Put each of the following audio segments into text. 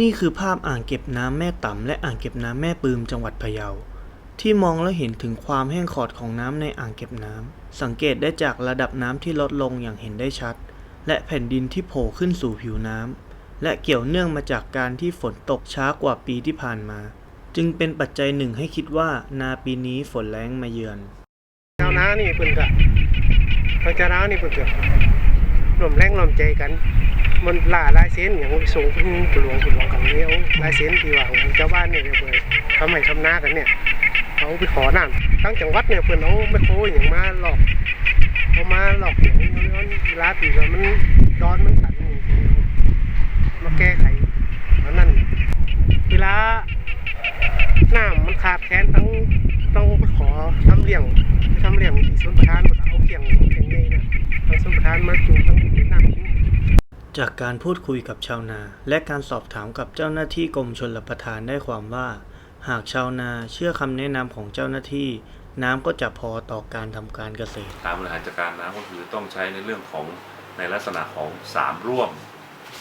นี่คือภาพอ่างเก็บน้ำแม่ต่ำและอ่างเก็บน้ำแม่ปืมจังหวัดพะเยา ที่มองแล้วเห็นถึงความแห้งขอดของน้ำในอ่างเก็บน้ำ สังเกตได้จากระดับน้ำที่ลดลงอย่างเห็นได้ชัด และแผ่นดินที่โผล่ขึ้นสู่ผิวน้ำ และเกี่ยวเนื่องมาจากการที่ฝนตกช้ากว่าปีที่ผ่านมา จึงเป็นปัจจัยหนึ่งให้คิดว่านาปีนี้ฝนแล้งมาเยือนชาวนานี่เพิ่นก็ทางชาวนานี่เพิ่นก็ร่วมแรงรวมใจกัน มันล่าลายเส้นอย่างส่งถึงผู้หลวงผู้หลวงกันเนี่ยเอาลายเส้นที่ว่าของชาวบ้านเนี่ยเพิ่นทำให้ทำนากันเนี่ยเอาไปขอน้ำทั้งจังหวัดเนี่ยเพิ่นเอาไมโครอย่างมาหลอกเอามาหลอกอย่างนี้เวลาที่ว่ามันดอนมันตันมาแก้ไขเพราะนั้นเวลาน้ำมันขาดแคลนต้องต้องไปขอทำเลี้ยงทำเลี้ยงที่สวนประทาน จากการพูดคุยกับชาวนา และการสอบถามกับเจ้าหน้าที่กรมชลประทานได้ความว่า หากชาวนาเชื่อคำแนะนำของเจ้าหน้าที่ น้ำก็จะพอต่อการทำการเกษตร การบริหารจัดการน้ำก็คือต้องใช้ในเรื่องของในลักษณะของสามร่วม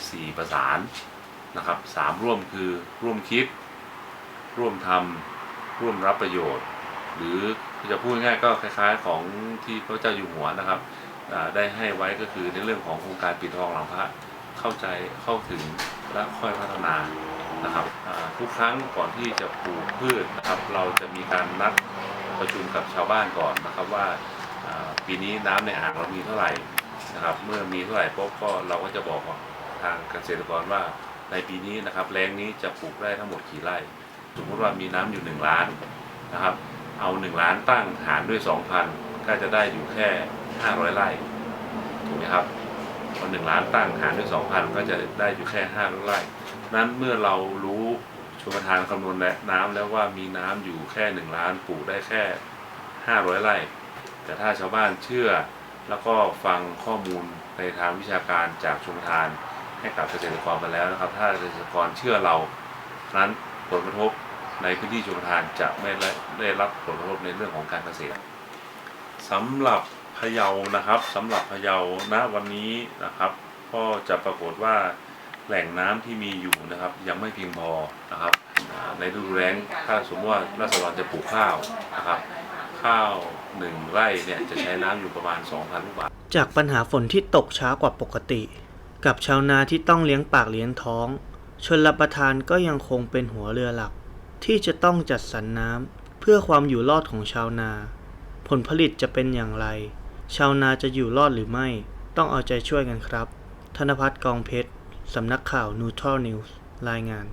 สี่ประสานนะครับสามร่วมคือร่วมคิด ร่วมทำร่วมรับประโยชน์ หรือจะพูดง่ายๆก็คล้ายๆของที่พระเจ้าอยู่หัวนะครับ ได้ให้ไว้ก็คือในเรื่องของโครงการปิดทองหลังพระเข้าใจเข้าถึงและค่อยพัฒนานะครับทุกครั้งก่อนที่จะปลูกพืชนะครับเราจะมีการนัดประชุมกับชาวบ้านก่อนนะครับว่าปีนี้น้ำในอ่างเรามีเท่าไหร่นะครับ เมื่อมีเท่าไหร่ปุ๊บก็เราก็จะบอกทางเกษตรกรว่าในปีนี้นะครับแรงนี้จะปลูกได้ทั้งหมดกี่ไร่สมมติว่ามีน้ำอยู่หนึ่งล้านนะครับ เอาหนึ่งล้านตั้งหารด้วยสองพันก็จะได้อยู่แค่ ห้าร้อยไร่ถูกไหมครับพอหนึ่งล้านตั้งหารด้วยสองพันก็จะได้อยู่แค่ห้าร้อยไร่นั้นเมื่อเรารู้ชมประทานคำนวณและน้ำแล้วว่ามีน้ำอยู่แค่หนึ่งล้านปลูกได้แค่ห้าร้อยไร่ แต่ถ้าชาวบ้านเชื่อแล้วก็ฟังข้อมูลในทางวิชาการจากชมทานให้กับเกษตรกรไปแล้วนะครับ ถ้าเกษตรกรเชื่อเรานั้นผลกระทบในพื้นที่ชมทานจะไม่ได้ได้รับผลกระทบในเรื่องของการเกษตรสำหรับ พะเยานะครับสำหรับพะเยาณวันนี้นะครับ ก็จะปรากฏว่าแหล่งน้ำที่มีอยู่นะครับ ยังไม่เพียงพอนะครับ ในฤดูแล้งถ้าสมมติว่าราษฎรจะปลูกข้าวนะครับข้าวหนึ่งไร่เนี่ยจะใช้น้ำอยู่ประมาณ 2,000ลูกบาศก์จากปัญหาฝนที่ตกช้ากว่าปกติ กับชาวนาที่ต้องเลี้ยงปากเลี้ยงท้องชนรับประทานก็ยังคงเป็นหัวเรือหลัก ที่จะต้องจัดสรรน้ำเพื่อความอยู่รอดของชาวนา ผลผลิตจะเป็นอย่างไร ชาวนาจะอยู่รอดหรือไม่ ต้องเอาใจช่วยกันครับ ธนพัฒน์กองเพชร สำนักข่าวนูทรัลนิวส์ รายงาน